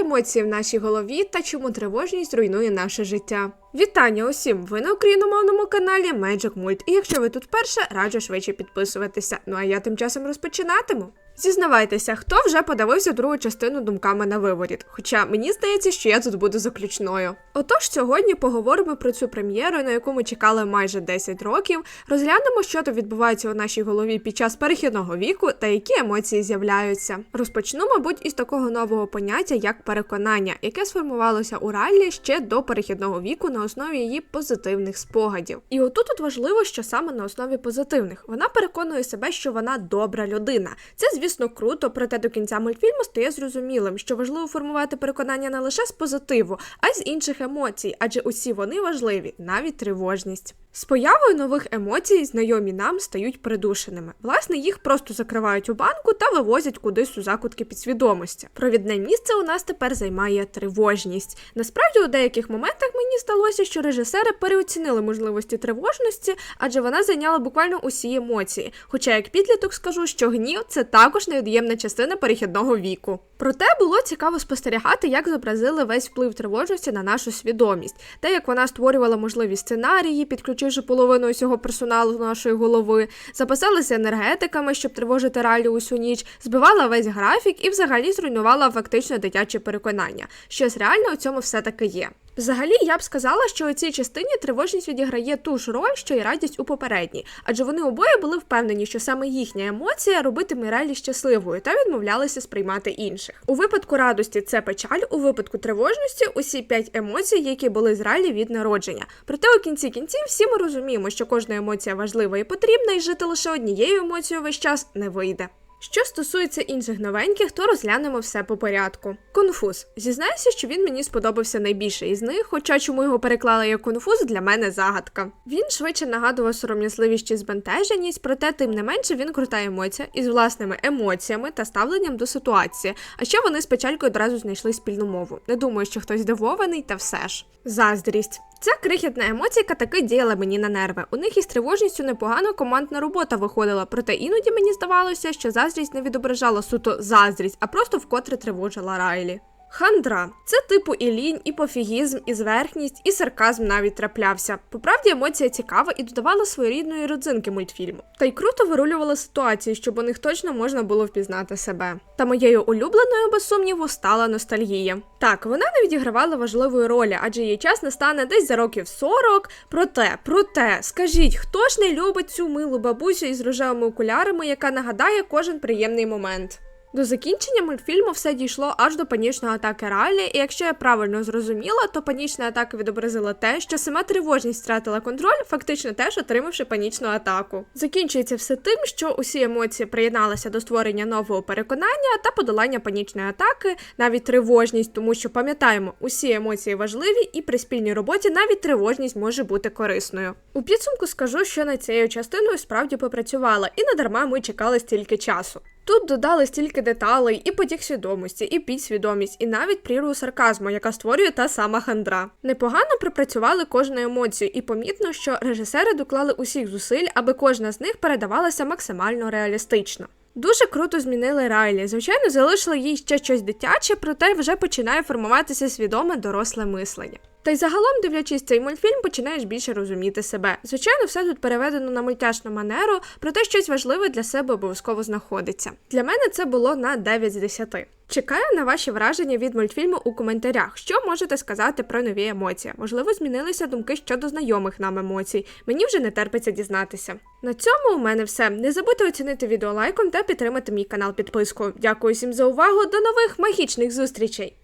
емоції в нашій голові та чому тривожність руйнує наше життя. Вітання усім! Ви на україномовному каналі Magic Mult. І якщо ви тут перше, раджу швидше підписуватися. Ну а я тим часом розпочинатиму. Зізнавайтеся, хто вже подивився другу частину думками на виворіт. Хоча мені здається, що я тут буду заключною. Отож, сьогодні поговоримо про цю прем'єру, на яку ми чекали майже 10 років. Розглянемо, що то відбувається у нашій голові під час перехідного віку та які емоції з'являються. Розпочну, мабуть, із такого нового поняття, як переконання, яке сформувалося у Райлі ще до перехідного віку на основі її позитивних спогадів. І отут от важливо, що саме на основі позитивних вона переконує себе, що вона добра людина. Це, звісно, круто, проте до кінця мультфільму стає зрозумілим, що важливо формувати переконання не лише з позитиву, а й з інших емоцій, адже усі вони важливі, навіть тривожність. З появою нових емоцій знайомі нам стають придушеними. Власне, їх просто закривають у банку та вивозять кудись у закутки підсвідомості. Провідне місце у нас тепер займає тривожність. Насправді, у деяких моментах мені здалося, що режисери переоцінили можливості тривожності, адже вона зайняла буквально усі емоції. Хоча, як підліток, скажу, що гнів це також невід'ємна частина перехідного віку. Проте було цікаво спостерігати, як зобразили весь вплив тривожності на нашу свідомість, те, як вона створювала можливі сценарії, підключивши половину усього персоналу нашої голови, запасалася енергетиками, щоб тривожити ралі усю ніч, збивала весь графік і взагалі зруйнувала фактично дитяче переконання. Щось реально у цьому все таки є. Взагалі, я б сказала, що у цій частині тривожність відіграє ту ж роль, що й радість у попередній, адже вони обоє були впевнені, що саме їхня емоція робитиме Райлі щасливою та відмовлялися сприймати інших. У випадку радості це печаль, у випадку тривожності усі п'ять емоцій, які були з Райлі від народження. Проте у кінці кінців всі ми розуміємо, що кожна емоція важлива і потрібна, і жити лише однією емоцією весь час не вийде. Що стосується інших новеньких, то розглянемо все по порядку. Конфуз. Зізнаюся, що він мені сподобався найбільше із них, хоча чому його переклали як конфуз, для мене загадка. Він швидше нагадував сором'язливість чи збентеженість, проте тим не менше він крута емоція із власними емоціями та ставленням до ситуації. А ще вони з печалькою одразу знайшли спільну мову. Не думаю, що хтось здивований, та все ж. Заздрість. Ця крихітна емоційка таки діяла мені на нерви. У них із тривожністю непогано командна робота виходила, проте іноді мені здавалося, що заздрість не відображала суто заздрість, а просто вкотре тривожила Райлі. Хандра це типу і лінь, і пофігізм, і зверхність, і сарказм навіть траплявся. Поправді емоція цікава і додавала своєрідної родзинки мультфільму. Та й круто вирулювала ситуації, щоб у них точно можна було впізнати себе. Та моєю улюбленою, без сумніву, стала ностальгія. Так, вона не відігравала важливої ролі, адже її час настане десь за років 40. Проте, проте, скажіть, хто ж не любить цю милу бабусю із рожевими окулярами, яка нагадає кожен приємний момент? До закінчення мультфільму все дійшло аж до панічної атаки Райлі, і якщо я правильно зрозуміла, то панічна атака відобразила те, що сама тривожність втратила контроль, фактично теж отримавши панічну атаку. Закінчується все тим, що усі емоції приєдналися до створення нового переконання та подолання панічної атаки, навіть тривожність, тому що пам'ятаємо, усі емоції важливі, і при спільній роботі навіть тривожність може бути корисною. У підсумку скажу, що над цією частиною справді попрацювала, і не дарма ми чекали стільки часу. Тут додали стільки деталей, і потік свідомості, і підсвідомість, і навіть прірву сарказму, яка створює та сама хандра. Непогано пропрацювали кожну емоцію, і помітно, що режисери доклали усіх зусиль, аби кожна з них передавалася максимально реалістично. Дуже круто змінили Райлі. Звичайно, залишили їй ще щось дитяче, проте вже починає формуватися свідоме доросле мислення. Та й загалом, дивлячись цей мультфільм, починаєш більше розуміти себе. Звичайно, все тут переведено на мультяшну манеру, проте щось важливе для себе обов'язково знаходиться. Для мене це було на 9 з 10. Чекаю на ваші враження від мультфільму у коментарях. Що можете сказати про нові емоції? Можливо, змінилися думки щодо знайомих нам емоцій. Мені вже не терпиться дізнатися. На цьому у мене все. Не забудьте оцінити відео лайком та підтримати мій канал підпискою. Дякую всім за увагу. До нових магічних зустрічей!